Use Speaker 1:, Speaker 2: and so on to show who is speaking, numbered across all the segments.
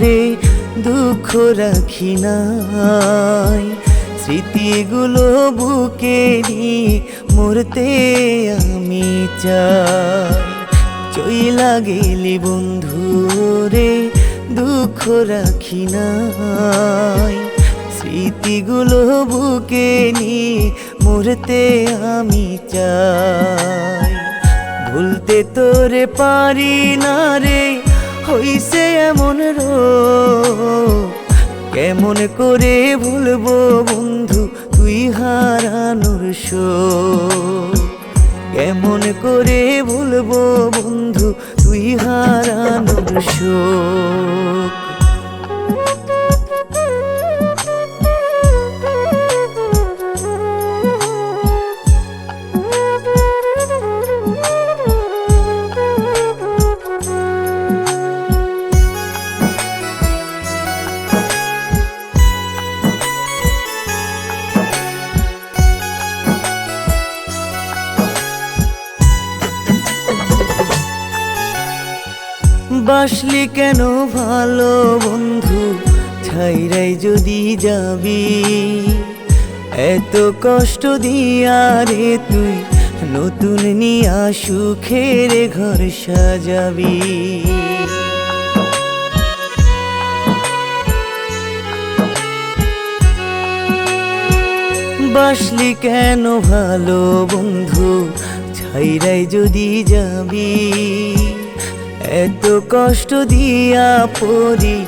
Speaker 1: রে, দুঃখ রাখি নাই। স্মৃতিগুলো বুকে মরতে আমি চাই। চইলা গেলি বন্ধু রে, দুঃখ রাখি নাই। স্মৃতিগুলো বুকে নিয়ে মরতে আমি চাই। ভুলতে তোরে পারি না রে, হইছে এমন রো কেমন করে ভুলবো বন্ধু, তুই হারানোর শো কেমন করে ভুলবো বন্ধু, তুই হারানোর শোক। বাসলি কেন ভালো বন্ধু? ছাইরাই যদি যাবি, এত কষ্ট দিয়া রে তুই নতুন নিয়া সুখের ঘর সাজাবি। বাসলি কেন ভালো বন্ধু? ছাইরাই যদি যাবি এত কষ্ট দিয়া পরি,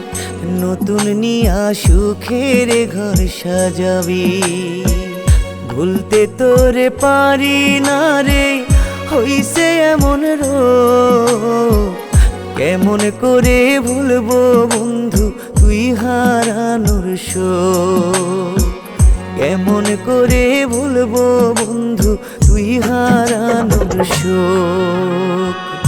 Speaker 1: নতুন নিয়া সুখের ঘর সাজাবি। ভুলতে তোরে পারি না রে, হইছে এমন রোগ। কেমন করে ভুলবো বন্ধু, তুই হারানোর শো কেমন করে ভুলবো বন্ধু, তুই হারানোর শোক।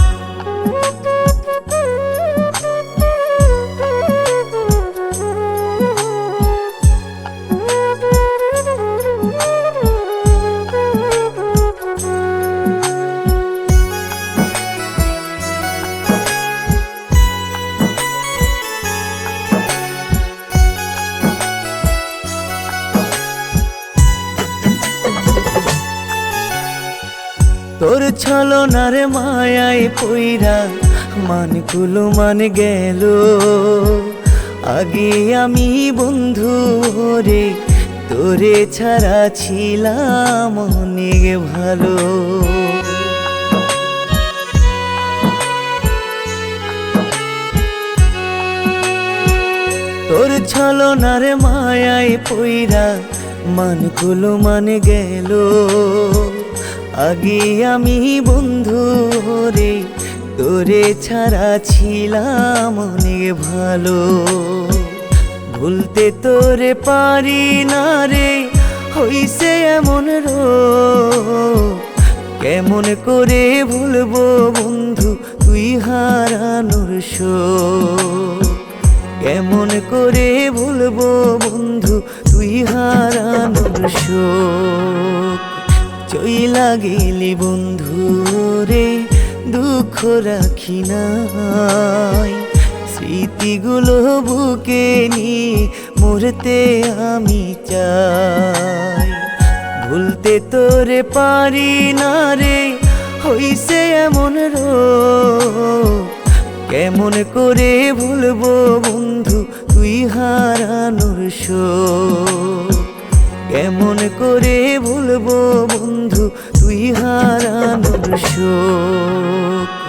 Speaker 1: তোর ছলনার মায়ায় পইরা মানগুলো মান গেল। আগে আমি বন্ধু রে তোরে ছাড়া ছিলাম অনেক ভালো। তোর ছলনার মায়ায় পইরা মানগুলো মান গেল। আগে আমি বন্ধু রে তোরে ছাড়া ছিলাম অনেক ভালো। ভুলতে তোরে পারি না রে, হইছে এমন রো কেমন করে ভুলবো বন্ধু, তুই হারানোর শোক। কেমন করে ভুলবো বন্ধু, তুই হারানোর শোক। চইলা গেলি বন্ধু রে? দুঃখ রাখি নাই। স্মৃতিগুলো বুকে নিয়ে মরতে আমি চাই। ভুলতে তোরে পারি না রে, হইছে এমন রোগ। কেমন করে ভুলবো বন্ধু তুই হারানোর শোক? কেমন করে ভুলবো বন্ধু তুই হারানোর শোক।